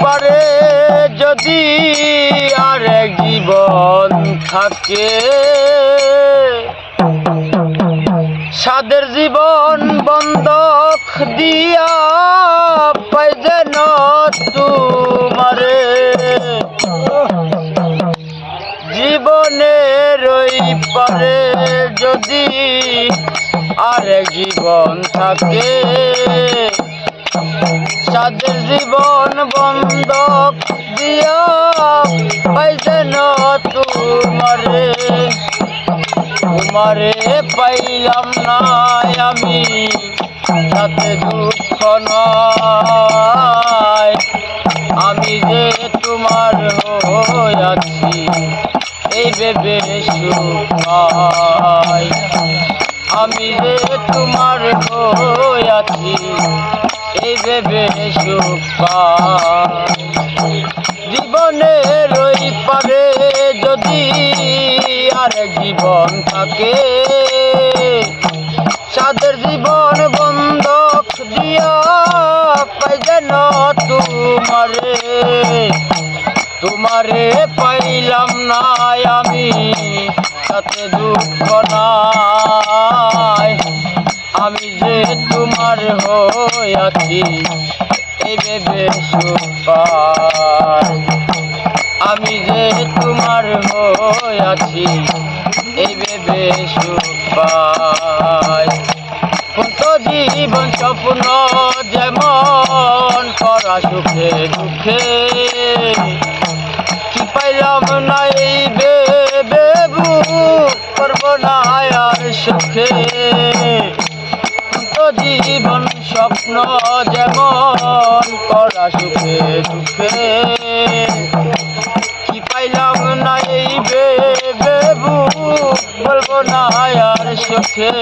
পারে যদি আর এক জীবন থাকে। সাদের জীবন বন্ধক দিয়া পাই যেন তুমারে। জীবনের ওই পারে যদি আর জীবন থাকে। সাদের জীবন বন্ধক দিয়া পাই যেন তুমারে তোমারে পাইলাম না আমি, তাতে দুঃখ নয় আমি যে তোমার হইয়াছি এই ভেবে সুখ। আমি যে তোমার হইয়াছি এই ভেবে সুখ। জীবনের পারে যদি আর জীবন থাকে, সাদের জীবন বন্ধক দিয়া পাই যেন তোমারে তোমারে পাইলাম না আমি, তাতে দুঃখ নাই আমি সুখ পাই। আমি যে তোমার হইয়াছি এই ভেবে কত জীবন স্বপ্ন যেমন করা সুখে দুঃখে, কি পাইলাম না এই ভেবে বুক করব না আর সুখে জীবন স্বপ্ন যেমন করা সুখে দুঃখে। কি পাইলাম না এই ভেবে বুক বলব না আর সুখে।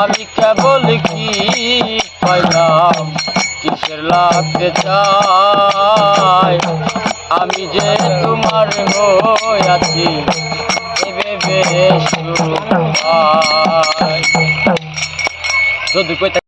আমি কেবল কি পাইলাম, কিসের লাগতে চাই? আমি যে তোমার হইয়াছি এ ভেবে সুখ পাই। যদি কইতে